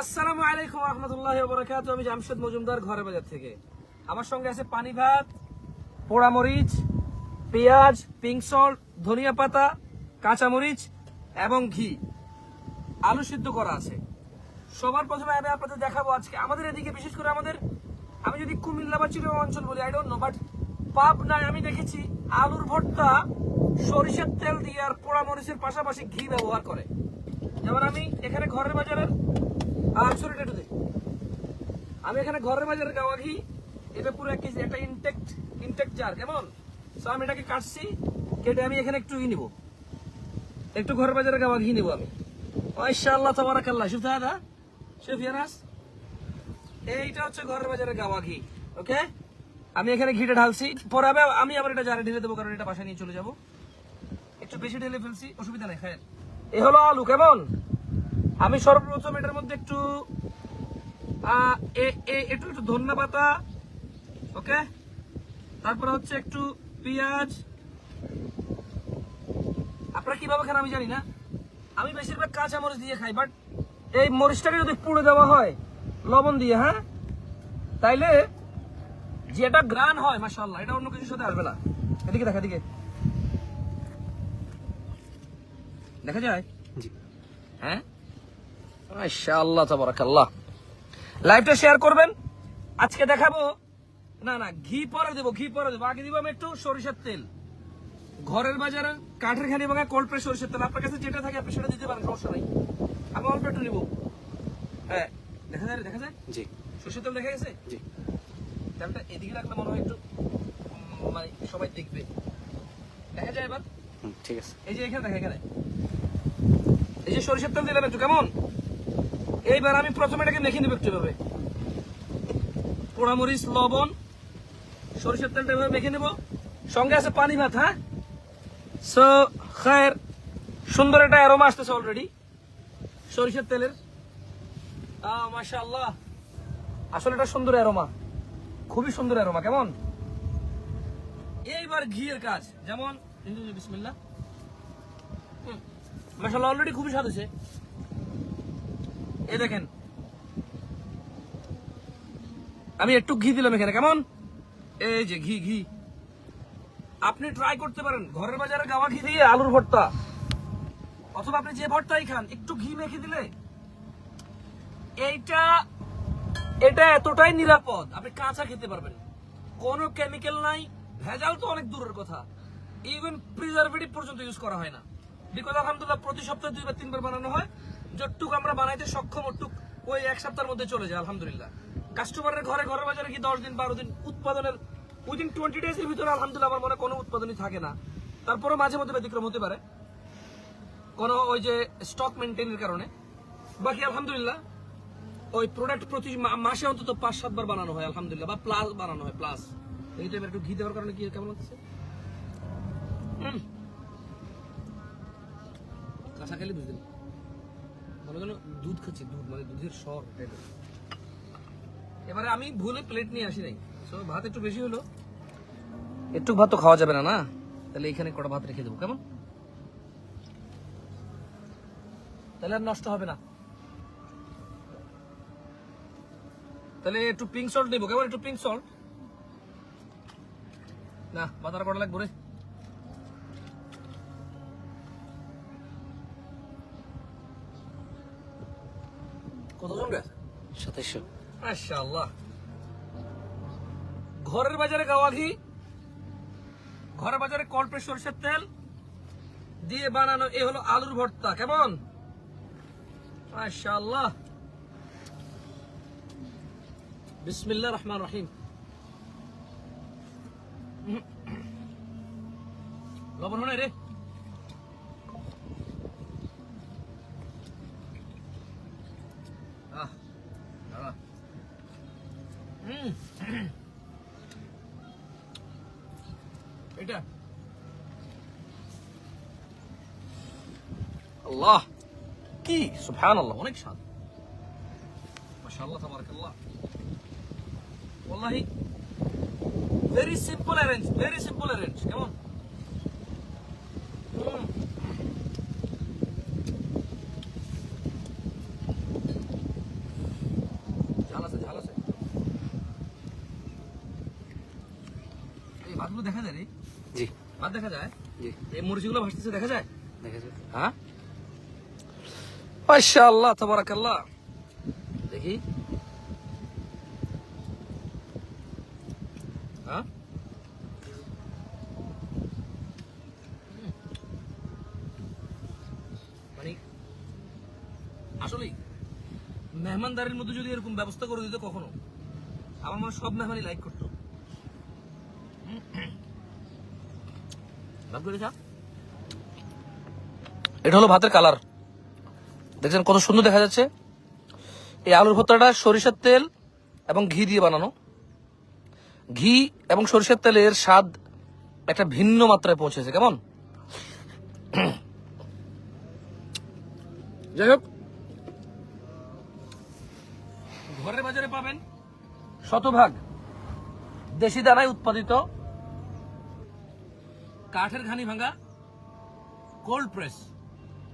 আসসালামু আলাইকুম রহমতুল্লাহ বরকাত আমি জামশেদ মজুমদার ঘরে বাজার থেকে। আমার সঙ্গে আছে পানি ভাত পোড়া মরিচ পেঁয়াজ পিঙ্ক সল্ট ধনিয়া পাতা, কাঁচামরিচ এবং ঘি। আলু সিদ্ধ করা আছে। সবার প্রথমে আমি আপনাদের দেখাবো আজকে আমাদের এদিকে, বিশেষ করে আমাদের, আমি যদি কুমিল্লা বা চিরং অঞ্চল বলি আই ডোন্ট নো বাট পাবনায় আমি দেখেছি আলুর ভর্তা সরিষার তেল দিয়ে আর পোড়ামরিচের পাশাপাশি ঘি ব্যবহার করে। যেমন আমি এখানে ঘরের বাজারের আর সরি একটু দে। আমি এখানে ঘরের বাজারের গাওয়া ঘি, এটা পুরো এক কেজি, একটা ইনটেক্ট ইনটেক্ট জার কেমন? সো আমি এটাকে কাটছি, কেটে আমি এখানে একটু ই নিব। একটু ঘরের বাজারের গাওয়া ঘি নিব আমি। মাশাআল্লাহ, তাবারাকাল্লাহ। শুভ দাদা। শুভ ইয়ানাস। এইটা হচ্ছে ঘরের বাজারের গাওয়া ঘি, ওকে? আমি এখানে ঘিটা ঢালছি। পরে আমি আবার এটা জারে ঢেলে দেবো, কারণ এটা বাসায় নিয়ে চলে যাব। একটু বেশি ঢেলে ফেলছি, অসুবিধা নেই খায় এ হলো আলু, কেমন? আমি সর্বপ্রথম এটার মধ্যে একটু এ- এ- একটু একটু ধন্যা পাতা ওকে? তারপরে হচ্ছে একটু পেঁয়াজ। আপনারা কীভাবে খান আমি জানি না। আমি বেশিরভাগ কাঁচা মরিচ দিয়ে খাই বাট এই মরিচটাকে যদি পুড়ে দেওয়া হয় লবণ দিয়ে হ্যাঁ? তাইলে যেটা গ্রান হয় মাশাআল্লাহ এটা অন্য কিছুর সাথে আসবে না। এদিকে দেখা এদিকে। দেখা যায়? হ্যাঁ? মাশাআল্লাহ তাবারাকাল্লাহ। লাইভটা শেয়ার করবেন। আজকে দেখাবো। না না ঘি পরে দেবো ঘি পরে দেবো। আগে দিব আমি একটু সরিষার তেল। ঘরের বাজারে কাঠের খানি ভাঙা কোল্ড প্রেস সরিষার তেল। আপনার কাছে যেটা থাকে আপনি সেটা দিতে পারেন সমস্যা নেই। আমি অল্প একটু নিবো। হ্যাঁ দেখা যায় দেখা যায়? জি। সরিষার তেল দেখা গেছে? জি। তেলটা এদিকে রাখলে মনে হয় একটু মানে সবাই দেখবে। দেখা যায় এবার? ঠিক আছে। এই যে এখানে দেখা এখানে এই যে সরিষার তেল দিলাম একটু কেমন? এইবার আমি প্রথমে এটাকে মেখে নেব একটু এভাবে পোড়ামরিচ, লবণ, সরিষার তেলটা এভাবে মেখে নেব। সঙ্গে আছে পানি ভাত হ্যাঁ? সো খায়ের সুন্দর একটা অ্যারোমা আসতেছে অলরেডি সরিষার তেলের। মাশা আল্লাহ আসলে এটা সুন্দর অ্যারোমা খুবই সুন্দর অ্যারোমা কেমন? এইবার ঘিয়ের কাজ। যেমন বিসমিল্লাহ। মাসাল্লাহ অলরেডি খুবই স্বাদ হয়েছে। এই দেখেন। আমি একটু ঘি দিলাম এখানে, কেমন? এই যে ঘি ঘি। আপনি ট্রাই করতে পারেন, ঘরের বাজারে গাওয়া ঘি দিয়ে আলুর ভর্তা। অথবা আপনি যে ভর্তাই খান, একটু ঘি মেখে দিলে। এইটা, এটা এতটাই নিরাপদ, আপনি কাঁচা খেতে পারবেন। কোনো কেমিক্যাল নাই, ভেজাল তো অনেক দূরের কথা। ইভেন প্রিজারভেটিভ পর্যন্ত ইউজ করা হয় না। বিকজ আলহামদুলিল্লাহ, প্রতি সপ্তাহে দুইবার, তিনবার বানানো হয়। যতটুক আমরা বানাইতে সক্ষম ওটুক ওই এক সপ্তাহের মধ্যে চলে যায়, আলহামদুলিল্লাহ। কাস্টমারের ঘরে ঘরে বাজারে কি দশ দিন, বারো দিন উৎপাদনের উইদিন টোয়েন্টি ডেজ এর ভিতরে আলহামদুলিল্লাহ আমার মনে কোনো উৎপাদনই থাকে না। তারপরে মাঝে মধ্যে ব্যতিক্রম হতে পারে। কোনো ওই যে স্টক মেনটেনের কারণে। বাকি আলহামদুলিল্লাহ, ওই প্রোডাক্ট প্রতি মাসে অন্তত পাঁচ, সাতবার বানানো হয়, আলহামদুলিল্লাহ, বা প্লাস বানানো হয় প্লাস এই তো একটু ঘি দেওয়ার কারণে কি, কেমন হচ্ছে। কাঁচা খেলে বুঝলেন। দুধ খাচ্ছি, দুধ মানে দুধের এর। এবারে আমি ভুলে প্লেট নিয়ে আসি নাই। ভাত একটু বেশি হলো। একটু ভাত তো খাওয়া যাবে না না? তাহলে এখানে কটা ভাত রেখে দেবো, কেমন? তাহলে আর নষ্ট হবে না। তাহলে একটু পিঙ্ক সল্ট নেব, কেমন? একটু পিঙ্ক সল্ট না বাতার কটা লাগবে রে? কতজন গেছে? সাতাইশশো। মাশাআল্লাহ। ঘরের বাজারে গাওয়া ঘি, ঘরের বাজারে কল্পের সরষের তেল, দিয়ে বানানো এ হলো আলুর ভর্তা। কেমন? মাশাআল্লাহ। বিসমিল্লাহ রহমান রহিম। লবণ হয় রে? এটা। আল্লাহ। কি? সুফহান আল্লাহ অনেক স্বাদ। মাশাআল্লাহ, তাবারাকাল্লাহ। ওয়াল্লাহি very simple arrange very simple arrange কেমন? দেখা যায় রে। জি। দেখা যায়? জি। এই মরিচগুলো ভাসতেছে দেখা যায়? দেখা যায়। হ্যাঁ? মাশাআল্লাহ তাবারাকাল্লাহ। দেখি। হ্যাঁ? মানে আসলে মেহমানদারির মধ্যে যদি এরকম ব্যবস্থা করে দিত কখনো আমার হয় সব মেহমানই লাইক করতো। এটা হলো ভাতের কালার। দেখছেন কত সুন্দর দেখা যাচ্ছে। এই আলুর ভর্তাটা সরিষার তেল এবং ঘি দিয়ে বানানো। ঘি এবং সরিষার তেলের স্বাদ একটা ভিন্ন মাত্রায় পৌঁছেছে, কেমন? যাই হোক। ঘরের বাজারে পাবেন শতভাগ দেশি দানায় উৎপাদিত কাঠের ঘানি ভাঙা কোল্ড প্রেস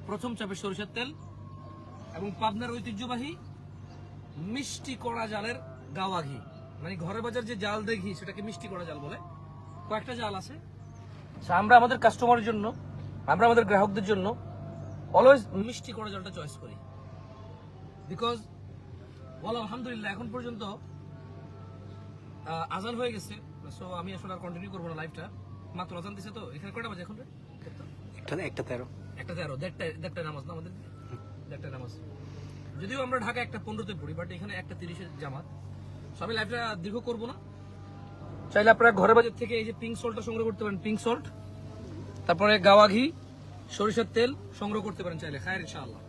প্রথম চাপে সরিষার তেল এবং পাবনার ঐতিহ্যবাহী মিষ্টি কড়া জালের গাওয়া ঘি। মানে ঘরে বাজার যে জাল দেয় ঘি সেটাকে মিষ্টি কড়া জাল বলে। কয়েকটা জাল আছে। আচ্ছা, আমরা আমাদের কাস্টমারের জন্য আমরা আমাদের গ্রাহকদের জন্য অলওয়েজ মিষ্টি কড়া জালটা চয়েস করি। বিকজ বলো আলহামদুলিল্লাহ এখন পর্যন্ত আজান হয়ে গেছে। সো আমি আসলে আর কন্টিনিউ করব না লাইফটা মাত্র আজান দিছে তো এখানে কয়টা বাজে এখন একটা। একটা তেরো। একটা তেরো দেড়টা দেড়টা নামাজ না আমাদের? দেড়টা নামাজ। যদিও আমরা ঢাকা একটা পনেরোতে পড়ি বাট এখানে একটা তিরিশের জামাত। So আমি লাইফটা দীর্ঘ করব না। চাইলে আপনারা ঘরের বাজার থেকে এই যে পিঙ্ক সল্টটা সংগ্রহ করতে পারেন পিঙ্ক সল্ট তারপরে গাওয়া ঘি সরিষার তেল সংগ্রহ করতে পারেন চাইলে খায়ের ইনশাআল্লাহ।